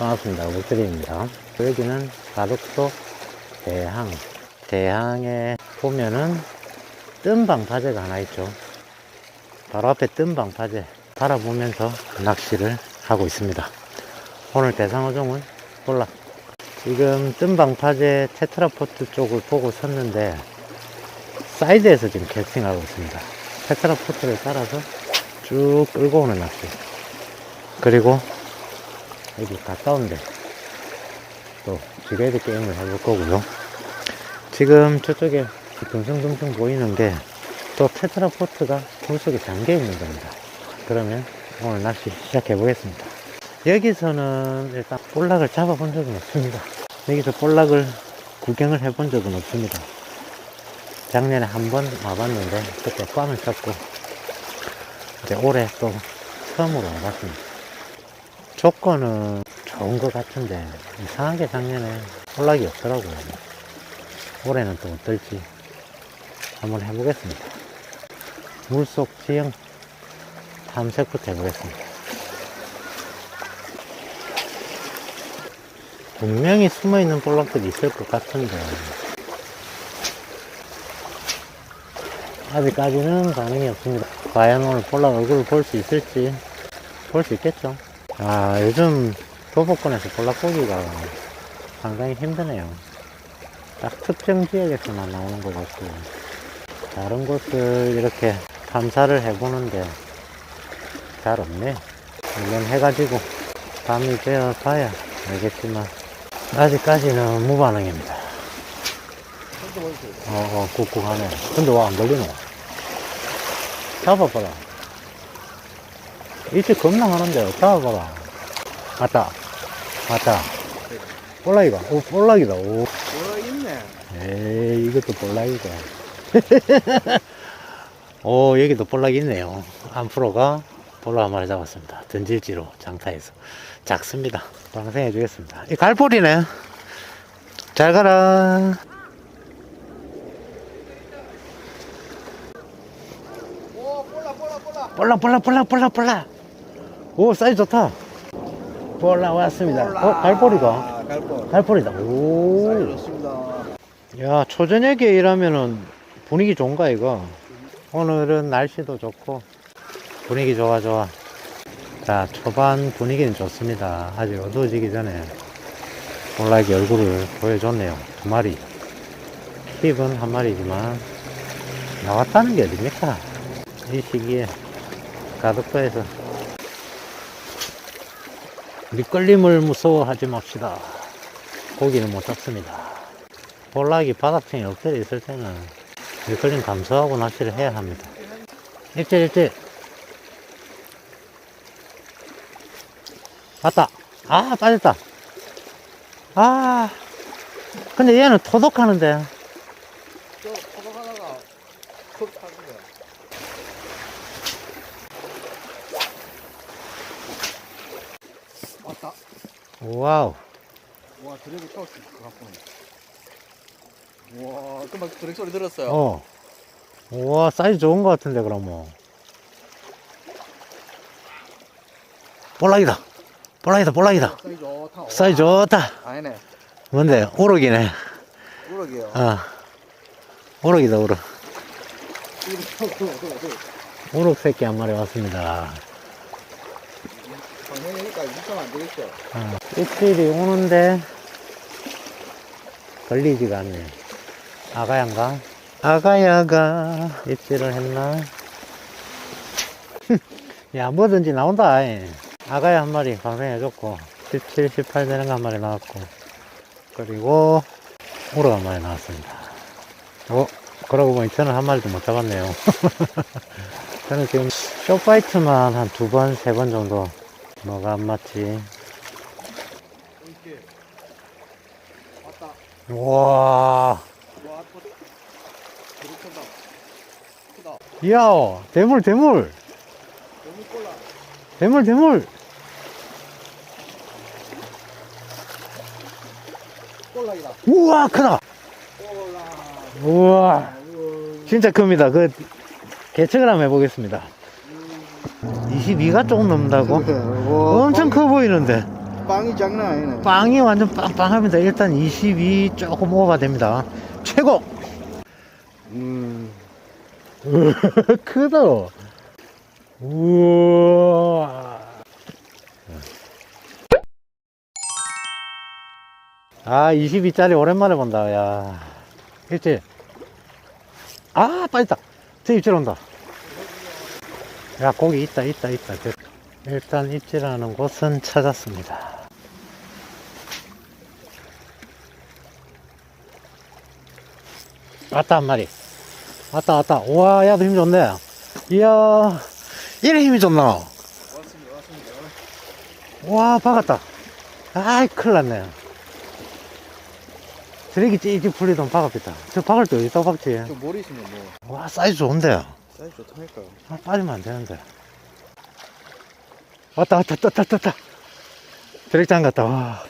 반갑습니다. 목드리입니다. 여기는 가덕도 대항. 대항에 보면은 뜸 방 파제가 하나 있죠. 바로 앞에 뜸 방 파제 바라보면서 낚시를 하고 있습니다. 오늘 대상어종은 볼락. 지금 뜸 방 파제 테트라포트 쪽을 보고 섰는데 사이드에서 지금 캐스팅하고 있습니다. 테트라포트를 따라서 쭉 끌고 오는 낚시. 그리고 여기 가까운데 또 지레드 게임을 해볼 거고요. 지금 저쪽에 둥성둥성 보이는 게 또 테트라포트가 물속에 잠겨 있는 겁니다. 그러면 오늘 낚시 시작해 보겠습니다. 여기서는 일단 볼락을 잡아본 적은 없습니다. 여기서 볼락을 구경을 해본 적은 없습니다. 작년에 한 번 와봤는데 그때 꽝을 쳤고 이제 올해 또 처음으로 와봤습니다. 조건은 좋은 것 같은데 이상하게 작년에 볼락이 없더라고요. 올해는 또 어떨지 한번 해보겠습니다. 물속 지형 탐색부터 해보겠습니다. 분명히 숨어있는 볼락들이 있을 것 같은데 아직까지는 반응이 없습니다. 과연 오늘 볼락 얼굴을 볼 수 있을지 볼 수 있겠죠. 아 요즘 도보권에서 볼락 보기가 상당히 힘드네요. 딱 특정 지역에서만 나오는 것 같고 다른 곳을 이렇게 탐사를 해보는데 잘 없네. 물론 해가지고 밤이 되어 봐야 알겠지만 아직까지는 무반응입니다. 어, 어, 꾹꾹하네. 근데 와, 안 걸리노? 잡아봐라. 이치 겁나 하는데, 잡아봐라. 맞다. 맞다. 볼락이가. 오, 볼락이다. 오. 뭐가 있네. 에이, 이것도 볼락이다. 오, 여기도 볼락이 있네요. 안프로가 볼락 한 마리 잡았습니다. 던질지로 장타해서. 작습니다. 방생해 주겠습니다. 이 갈포리네. 잘 가라. 볼라, 볼라. 볼락, 볼락, 볼락, 볼락, 볼락. 오, 사이즈 좋다. 볼락 왔습니다. 어, 갈포리가. 아, 갈포. 갈포리다. 오. 사이 좋습니다. 야, 초저녁에 일하면은 분위기 좋은가, 이거? 오늘은 날씨도 좋고, 분위기 좋아, 좋아. 자, 초반 분위기는 좋습니다. 아직 어두워지기 전에 볼락이 얼굴을 보여줬네요. 두 마리. 힙은 한 마리지만, 나왔다는 게 어딥니까? 이 시기에 가덕도에서 밑걸림을 무서워하지 맙시다. 고기는 못 잡습니다. 볼락이 바닥층에 엎드려 있을 때는 밑걸림 감소하고 낚시를 해야 합니다. 일제 일제 맞다. 아 빠졌다. 아 근데 얘는 토독하는데 저 포도 하나가 컵 타는 거야. 왔다. 와우 와, 드래그 같구나. 와, 금방 드래그 소리 들었어요. 어. 우와 사이즈 좋은 것 같은데 그럼 뭐 볼락이다 볼락이다 볼락이다 사이 좋다. 사이즈 좋다 아니네. 뭔데 오락이네 우럭이요. 아 오락이다 오락 오락 새끼 한 마리 왔습니다 방송이니까 유점 안 되겠죠. 어, 입질이 오는데 걸리지가 않네 아가양가? 아가야가 입질을 했나? 야 뭐든지 나온다 이. 아가야 한 마리 방생해줬고 17, 18 되는 거 한 마리 나왔고 그리고 오르 한 마리 나왔습니다 어? 그러고 보니 저는 한 마리도 못 잡았네요 저는 지금 쇼파이트만 한 두 번, 세 번 정도 뭐가 안 맞지 와. 이야 대물 대물. 대물 대물. 우와 크다. 우와. 진짜 큽니다 그 개척을 한번 해보겠습니다 22가 조금 넘는다고? 와, 엄청 커 보이는데 빵이 장난 아니네. 빵이 완전 빵빵합니다. 일단 22 조금 오버가 됩니다. 최고! 음. 크다. 우와. 아, 22짜리 오랜만에 본다, 야. 일찍. 아, 빠졌다. 저 입질 온다. 야, 고기 있다, 있다, 있다. 됐- 일단 입질하는 곳은 찾았습니다. 왔다, 한 마리. 왔다, 왔다. 우와, 야, 너힘 좋네. 이야, 이래 힘이 좋나? 왔습니다, 왔습니다. 와, 박았다. 아이, 큰일 났네. 쓰레기 찌직 풀리던 박았겠다. 저 박을 때 어디다 박지? 저 머리 있으면 뭐 와, 사이즈 좋은데. 사이즈 좋다니까. 아, 빠지면 안 되는데. 왔다, 왔다, 떴다, 떴다. 드랙장 갔다, 와.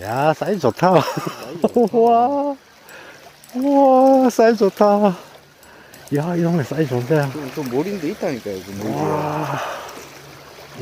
야, 사이즈 좋다. 우와. 우와, 사이즈 좋다. 야, 이 동네 사이즈 좋은데. 저, 저 머리인데 있다니까요, 그 머리. 와.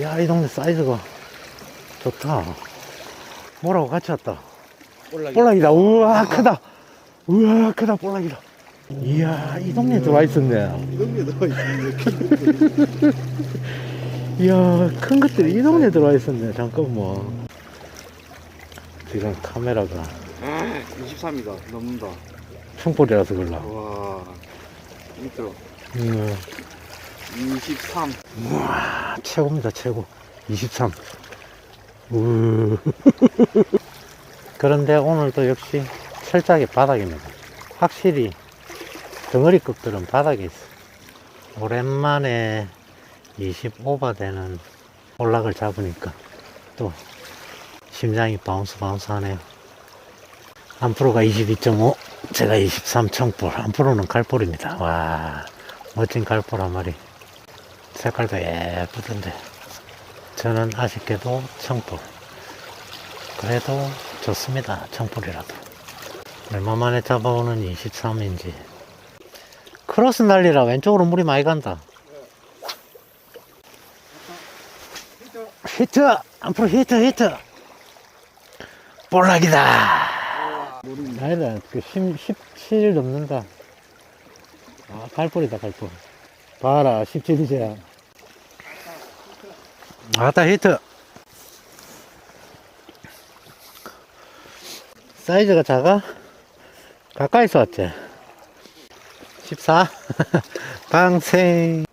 야, 이 동네 사이즈가 좋다. 뭐라고 같이 왔다. 볼락이. 볼락이다. 우와, 크다. 우와, 크다, 볼락이다. 이야, 이 동네 들어와 있었네. 이런 게 들어 있는데. 이야, 큰 것들이 이 동네 들어와 있었네. 잠깐만. 지금 카메라가 23이다. 넘는다. 충돌이라서 그럴라. 와. 밑으로. 음, 23. 우와, 최고입니다, 최고. 23. 우. 그런데 오늘도 역시 철저하게 바닥입니다. 확실히 덩어리 급들은 바닥에 있어. 오랜만에 25바 되는 올락을 잡으니까 또 심장이 바운스 바운스 하네요. 안프로가 22.5, 제가 23 청볼. 안프로는 갈볼입니다. 와, 멋진 한 마리. 색깔도 예쁘던데. 저는 아쉽게도 청볼. 그래도 좋습니다. 청볼이라도. 얼마 만에 잡아오는 23인지. 크로스 날리라 왼쪽으로 물이 많이 간다. 히트! 앞으로 히트, 히트! 볼락이다! 아니다, 그 10, 17 넘는다. 아, 갈볼이다, 갈볼. 봐라, 17이제야. 아따, 히트! 사이즈가 작아? 가까이서 왔지? 14 방생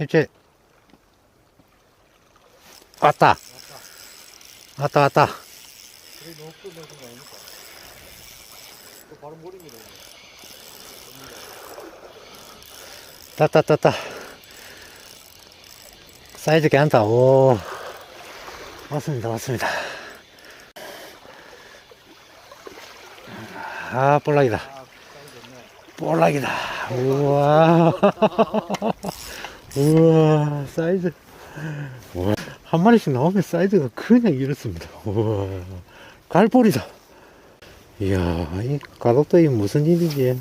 일제 왔다. 왔다 왔다. 따따 따따 사이즈 괜찮다. 오. 왔습니다 왔습니다. 아 볼락이다. 볼락이다. 우와. 우와, 사이즈. 우와. 한 마리씩 나오면 사이즈가 그냥 이렇습니다. 우와. 갈볼이다. 이야, 이 가덕도 이 무슨 일이지?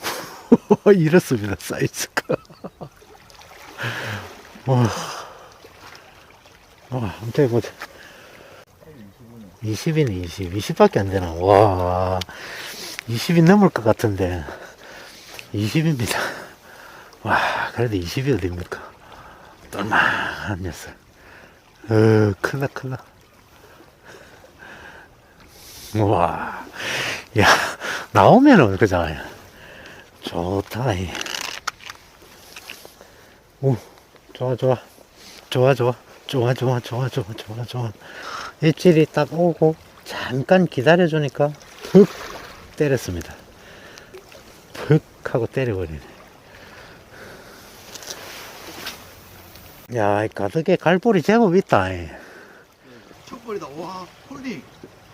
이렇습니다, 사이즈가. 와. 와, 한번 해보자. 20이네, 20. 20밖에 안 되나? 와. 20이 넘을 것 같은데. 20입니다. 와 그래도 20이 어딥니까? 똘망한 녀석. 어 크다 크다 우와. 야 나오면은 그잖아요 좋다 이. 오 좋아 좋아. 좋아 좋아. 좋아 좋아 좋아 좋아 좋아 좋아. 입질이 딱 오고 잠깐 기다려주니까 툭 때렸습니다. 푹 하고 때려버리네. 야, 이 가득에 갈볼이 제법 있다. 이. 첫벌이다. 와, 홀딩.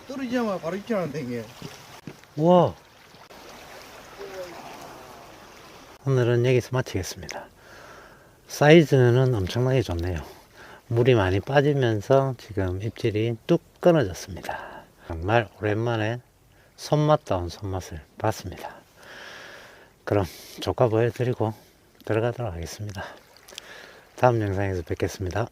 떨어지자마자 바로 입질하는데, 이게. 우와. 오늘은 여기서 마치겠습니다. 사이즈는 엄청나게 좋네요. 물이 많이 빠지면서 지금 입질이 뚝 끊어졌습니다. 정말 오랜만에 손맛다운 손맛을 봤습니다. 그럼 조카 보여드리고 들어가도록 하겠습니다. 다음 영상에서 뵙겠습니다.